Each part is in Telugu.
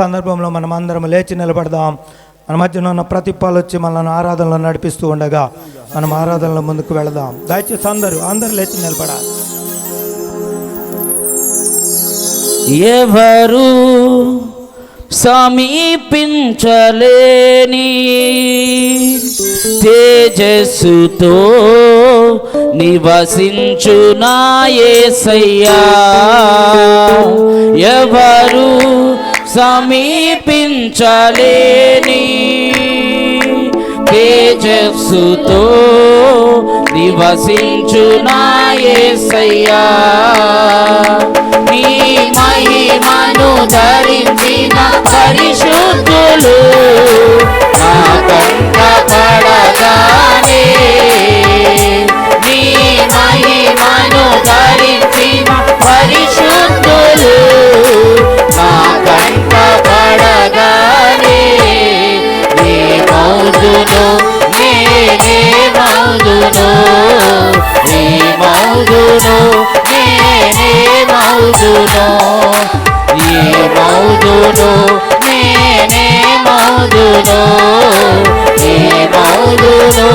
సందర్భంలో మనం అందరం లేచి నిలబడదాం. మన మధ్యన ఉన్న ప్రతిపాలు వచ్చి మనల్ని ఆరాధనలో నడిపిస్తూ ఉండగా మనం ఆరాధనలో ముందుకు వెళదాం. దయచేసి అందరూ అందరూ లేచి నిలబడాలి. ఎవరు సమీపించలేని తేజస్సుతో నివసించునా యేసయ్యా ఎవరు సమీపించలేని తేజస్సుతో నివసించు నాయసయ్యా నీ మహిమను ధరించిన పరిశుద్ధులు నా మౌదును నేనే మౌదును ఈ మౌదును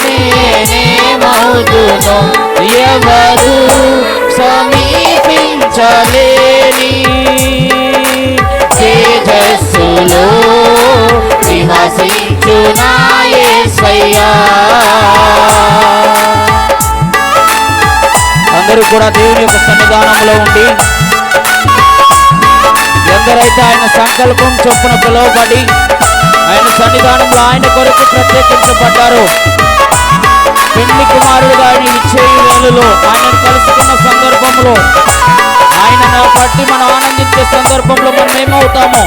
నేనే మౌదును ఎవరు సమీపించలేని తేజస్సులో నివసించునా స్వయ్యా. అందరూ కూడా దేవుని యొక్క సన్నిధానంలో ఉండి అందరైతే ఆయన సంకల్పం చొప్పున పిలువబడి ఆయన సన్నిధానంలో ఆయన కొరకు ప్రత్యేకించబడ్డారు. పెళ్ళి కుమారుడుగా ఆయన ఇచ్చే వేళలో ఆయనను కలుసుకున్న సందర్భంలో ఆయనను బట్టి మనం ఆనందించే సందర్భంలో మనం ఏమవుతాము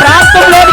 prato, mulher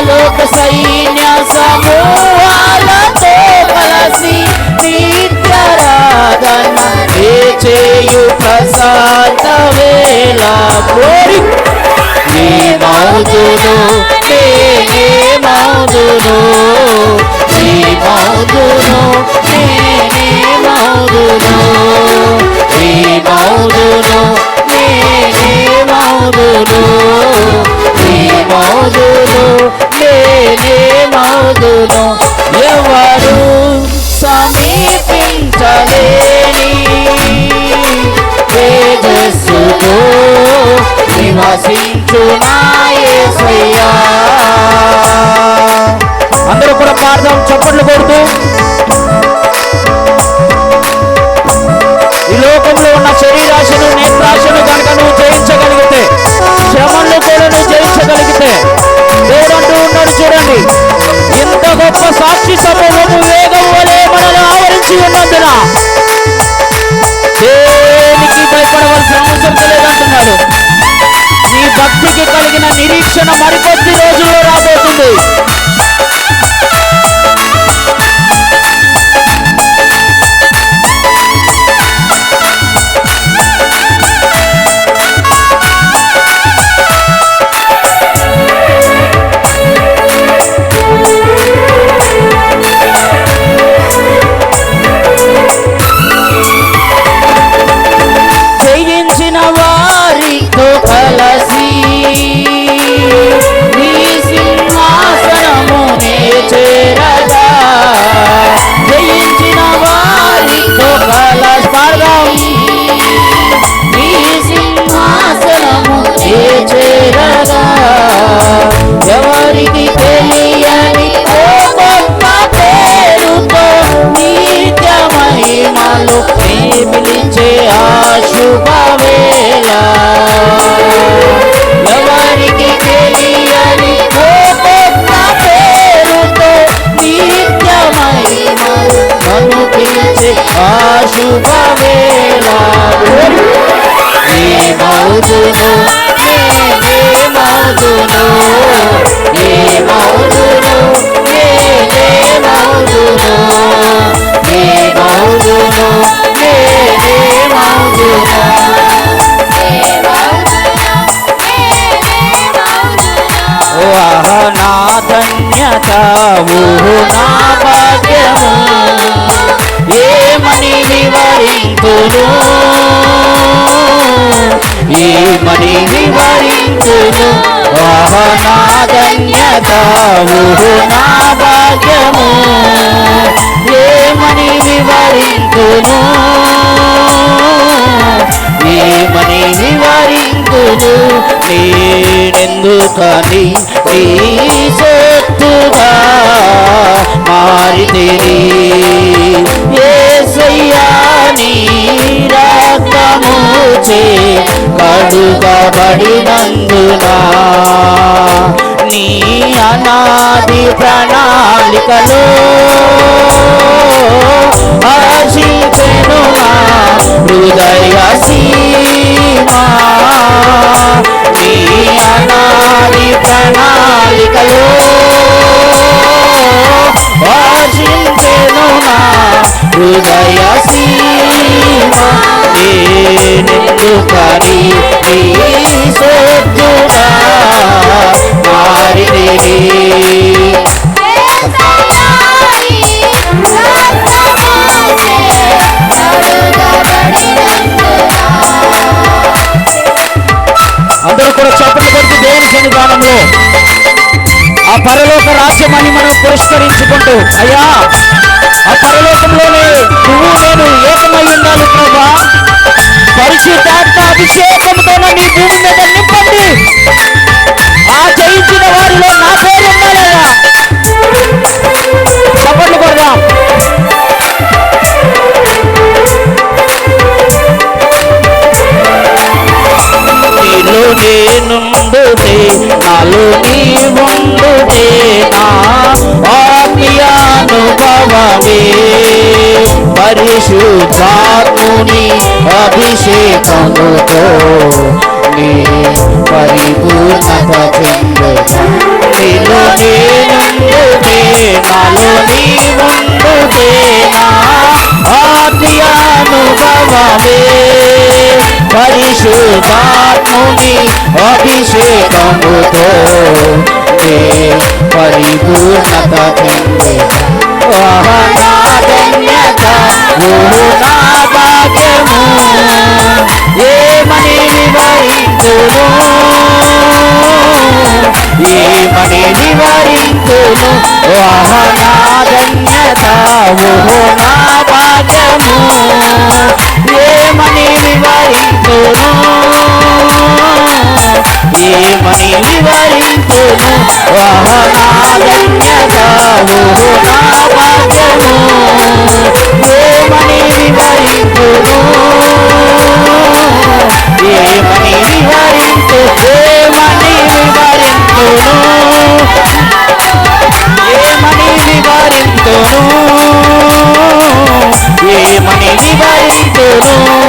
లోక సైన్య సమూహాలతో కలసి నిత్యరాధన ఏ చేయు ప్రశాంత వేళ. కోరి నీ మౌదును నేనే మౌదును నీ మౌదును నేనే మౌదును నీ మౌదును నేనేమవుదును ఎవరు సమీపించలేని తేజస్సుతో నివసించు అందరూ కూడా పాడదాం చప్పట్లు కొడుతూ. você namora e వివరింతును ఏమని వివరింతును వాహ నా ధన్యత ఊహు నా భాగ్యము. ఏమని వివరించును ఏమని వివరింతును నేనెందుకని నీ సొత్తుగా ప్రణాళికలో. ఆశించెను నా హృదయ సీమా నీ అనాది ప్రణాళికలో. హృదయ సీమా నేనెందుకని నీ సొత్తుగా అందరూ కూడా చప్పట్లు కొడుతూ దేవుని సన్నిధానంలో ఆ పరలోక రాజ్యమని మనం పురస్కరించుకుంటూ అయ్యా ఆ పరలోకంలోనే నువ్వు నేను ఏకమై ఉండాలి ప్రభా. పరిశుద్ధాత్మ అభిషేకంతో నీ భూమి మీద నింపండి. ఆ జయించిన వారిలో నా పేరు ఉండాలయ్యా. చప్పట్లు కొడదాం. నీలో నేనుండుతే నాలో నీ ఉండుతే నా ఆత్మీయానుభవమే దేవుని అభిషేకముతో నీ పరిపూర్ణత చెందుతా నీలో నేనుండుతే నాలో నీ ఉండుతే నా ఆత్మీయానుభవమే పరిశుద్ధాత్ముని అభిషేకముతో నీ పరిపూర్ణత ధన్యత ఓ వివరించుము ఏమని వివరించుము ఓహో నా ధన్యత ఓహో నా భాగ్యము. ఏమని వివరించును ఏమని వివరించును ఓహో నా నా భాగ్యము. ఏమని వివరించును ఏమని వివరి மனைவி வழி தரும்